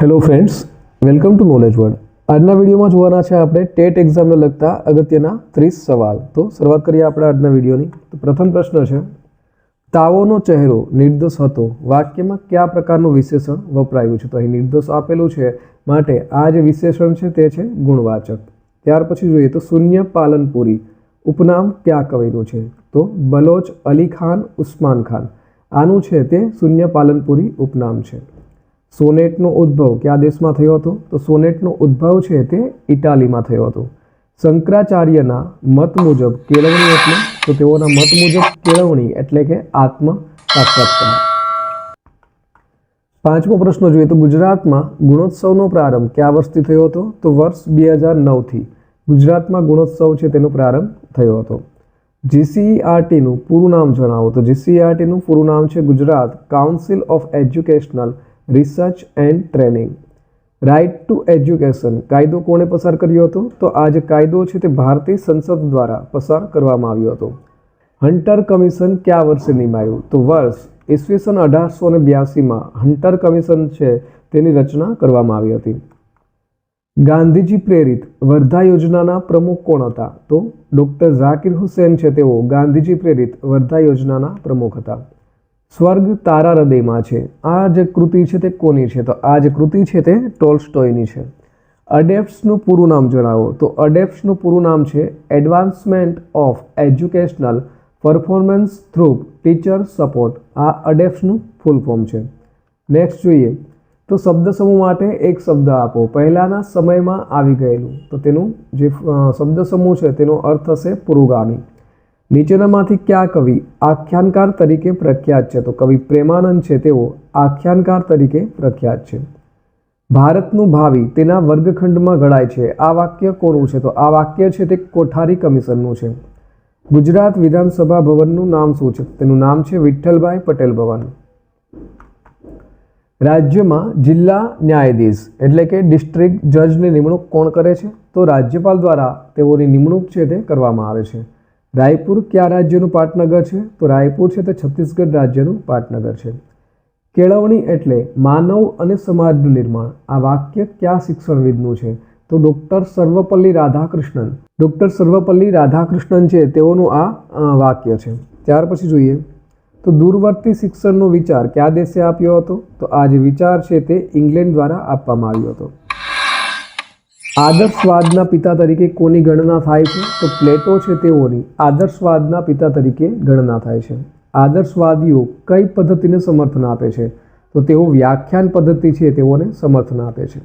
Friends welcome to knowledge word આજના વિડીયોમાં જોવાના છે આપણે ટેટ એક્ઝામને લગતા અગત્યના ત્રીસ સવાલ. તો શરૂઆત કરીએ આપણે આજના વિડીયોની. તો પ્રથમ પ્રશ્ન છે, તાવોનો ચહેરો નિર્દોષ હતો. વાક્યમાં કયા પ્રકારનું વિશેષણ વપરાયું છે? તો અહીં નિર્દોષ આપેલું છે, માટે આ જે વિશેષણ છે તે છે ગુણવાચક. ત્યાર પછી જોઈએ તો શૂન્ય પાલનપુરી, ઉપનામ કયા કવિનું છે? તો બલોચ અલી ખાન, ઉસ્માન ખાન. આનું છે તે શૂન્ય પાલનપુરી ઉપનામ છે. સોનેટનો ઉદ્ભવ કયા દેશમાં થયો હતો? તો સોનેટનો ઉદ્ભવ છે તે ઇટાલીમાં થયો હતો. શંકરાચાર્યના મત મુજબ કેળવણી એટલે, તો તેઓના મત મુજબ કેળવણી એટલે કે આત્મ સાક્ષાત્કાર પાંચમો પ્રશ્ન જોઈએ તો ગુજરાતમાં ગુણોત્સવનો પ્રારંભ કયા વર્ષથી થયો હતો? તો વર્ષ બે હજાર નવથી ગુજરાતમાં ગુણોત્સવ છે તેનો પ્રારંભ થયો હતો. જીસીઆરટીનું પૂરું નામ જણાવો. તો જીસીઆરટીનું પૂરું નામ છે Gujarat council of educational research and training right to education કાયદો કોણે પસાર કર્યો હતો? તો આ જે કાયદો છે તે ભારતીય સંસદ દ્વારા પસાર કરવામાં આવ્યો હતો. હન્ટર કમિશન કયા વર્ષે નિમાયું? તો વર્ષ ઈસવીસન અઢારસો ને બ્યાસીમાં હન્ટર કમિશન છે તેની રચના કરવામાં આવી હતી. ગાંધીજી પ્રેરિત વર્ધા યોજનાના પ્રમુખ કોણ હતા? તો ડૉક્ટર ઝાકિર હુસેન છે તેઓ ગાંધીજી પ્રેરિત વર્ધા યોજનાના પ્રમુખ હતા. સ્વર્ગ તારા હૃદયમાં છે. આ જે કૃતિ છે તે કોની છે? તો આ જે કૃતિ છે તે ટોલ્સ્ટોયની છે. અડેપ્ટ્સનું પૂરું નામ જણાવો. તો અડેપ્ટ્સનું પૂરું નામ છે advancement of educational performance through teacher support. આ અડેપ્ટ્સનું ફૂલ ફોર્મ છે. નેક્સ્ટ જોઈએ. તો શબ્દ સમૂહ માટે એક શબ્દ આપો. પહેલાંના સમયમાં આવી ગયેલું. તો તેનું જે શબ્દ સમૂહ છે તેનો અર્થ હશે પુરુગામી. નીચેનામાંથી કયા કવિ આખ્યાનકાર તરીકે પ્રખ્યાત છે? તો કવિ પ્રેમાનંદ છે તેઓ આખ્યાનકાર તરીકે પ્રખ્યાત છે. ભારતનું ભાવિ તેના વર્ગખંડમાં ઘડાય છે. આ વાક્ય કોનું છે? તો આ વાક્ય છે તે કોઠારી કમિશનનું છે. ગુજરાત વિધાનસભા ભવનનું નામ શું છે? તેનું નામ છે વિઠ્ઠલભાઈ પટેલ ભવન. રાજ્યમાં જિલ્લા ન્યાયાધીશ એટલે કે ડિસ્ટ્રિક્ટ જજની નિમણૂક કોણ કરે છે? તો રાજ્યપાલ દ્વારા તેઓની નિમણૂક છે તે કરવામાં આવે છે. રાયપુર કયા રાજ્યનું પાટનગર છે? તો રાયપુર છે તે છત્તીસગઢ રાજ્યનું પાટનગર છે. કેળવણી એટલે માનવ અને સમાજનું નિર્માણ. આ વાક્ય કયા શિક્ષણવિદનું છે? તો ડૉક્ટર સર્વપલ્લી રાધાકૃષ્ણન. ડૉક્ટર સર્વપલ્લી રાધાકૃષ્ણન છે તેઓનું આ વાક્ય છે. ત્યાર પછી જોઈએ. તો દૂરવર્તી શિક્ષણનો વિચાર કયા દેશે આપ્યો હતો? તો આ જે વિચાર છે તે ઇંગ્લેન્ડ દ્વારા આપવામાં આવ્યો હતો. આદર્શવાદના પિતા તરીકે કોની ગણના થાય છે? તો પ્લેટો છે તેઓની. આદર્શવાદના પિતા તરીકે ગણના થાય છે. આદર્શવાદીઓ કઈ પદ્ધતિને સમર્થન આપે છે? તો તેઓ વ્યાખ્યાન પદ્ધતિ છે તેઓને સમર્થન આપે છે.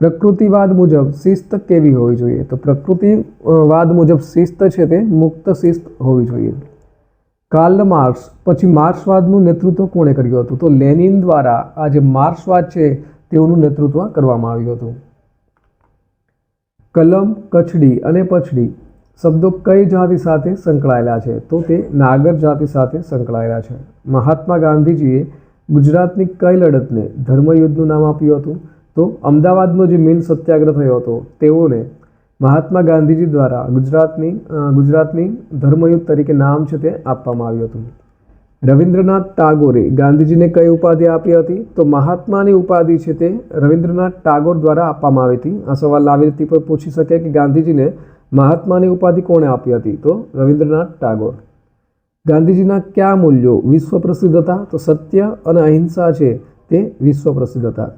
પ્રકૃતિવાદ મુજબ શિસ્ત કેવી હોવી જોઈએ? તો પ્રકૃતિવાદ મુજબ શિસ્ત છે તે મુક્ત શિસ્ત હોવી જોઈએ. કાર્લ માર્ક્સ પછી માર્ક્સવાદનું નેતૃત્વ કોણે કર્યું હતું? તો લેનિન દ્વારા આ જે માર્ક્સવાદ છે તેઓનું નેતૃત્વ કરવામાં આવ્યું હતું. કલમ કચડી અને પછડી શબ્દો કઈ જાતિ સાથે સંકળાયેલા છે? તો તે નાગર જાતિ સાથે સંકળાયેલા છે. મહાત્મા ગાંધીજીએ ગુજરાતની કઈ લડતને ધર્મયુદ્ધનું નામ આપ્યું હતું? તો અમદાવાદનો જે મિલ સત્યાગ્રહ થયો હતો, તેઓને મહાત્મા ગાંધીજી દ્વારા ગુજરાતની ગુજરાતની ધર્મયુદ્ધ તરીકે નામ છે તે આપવામાં આવ્યું હતું. રવિન્દ્રનાથ ટાગોરે ગાંધીજીને કઈ ઉપાધિ આપી હતી? તો મહાત્માની ઉપાધિ છે તે રવિન્દ્રનાથ ટાગોર દ્વારા આપવામાં આવી હતી. આ સવાલ આવી રીતે પણ પૂછી શકે કે ગાંધીજીને મહાત્માની ઉપાધિ કોણે આપી હતી? તો રવિન્દ્રનાથ ટાગોર. ગાંધીજીના કયા મૂલ્યો? વિશ્વ પ્રસિદ્ધ હતા? તો સત્ય અને અહિંસા છે તે વિશ્વ પ્રસિદ્ધ હતા.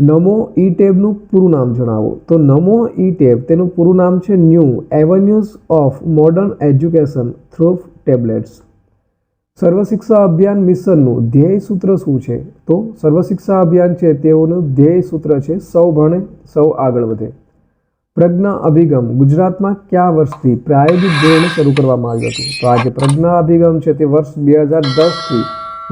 નમો ઈ ટેબનું પૂરું નામ જણાવો. તો નમો ઈ ટેબ, તેનું પૂરું નામ છે new, avenues of modern education through tablets. Sarva Shiksha Abhiyan મિશનનું ધ્યેય સૂત્ર શું છે? તો સર્વશિક્ષા અભિયાન છે, તેઓનું ધ્યેય સૂત્ર છે, સૌ ભણે, સૌ આગળ વધે. પ્રજ્ઞા અભિગમ ગુજરાતમાં કયા વર્ષથી પ્રાયોગિક ધોરણે શરૂ કરવામાં આવ્યું હતું? તો આજે પ્રજ્ઞા અભિગમ છે, તે વર્ષ બે હજાર દસથી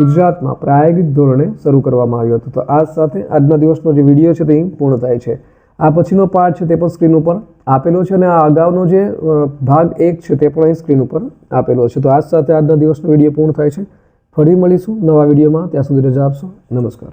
ગુજરાતમાં પ્રાયોગિક ધોરણે શરૂ કરવામાં આવ્યું હતું. તો આ સાથે આજના દિવસનો જે વીડિયો છે, તે પૂર્ણ થાય છે. આ પછીનો પાર્ટ છે તે પણ સ્ક્રીન ઉપર આપેલો છે અને આ અગાઉનો જે ભાગ એક છે તે પણ અહીં સ્ક્રીન ઉપર આપેલો છે. તો આજ સાથે આજના દિવસનો વીડિયો પૂર્ણ થાય છે. ફરી મળીશું નવા વિડીયોમાં ત્યાં સુધી રજા આપશો. નમસ્કાર.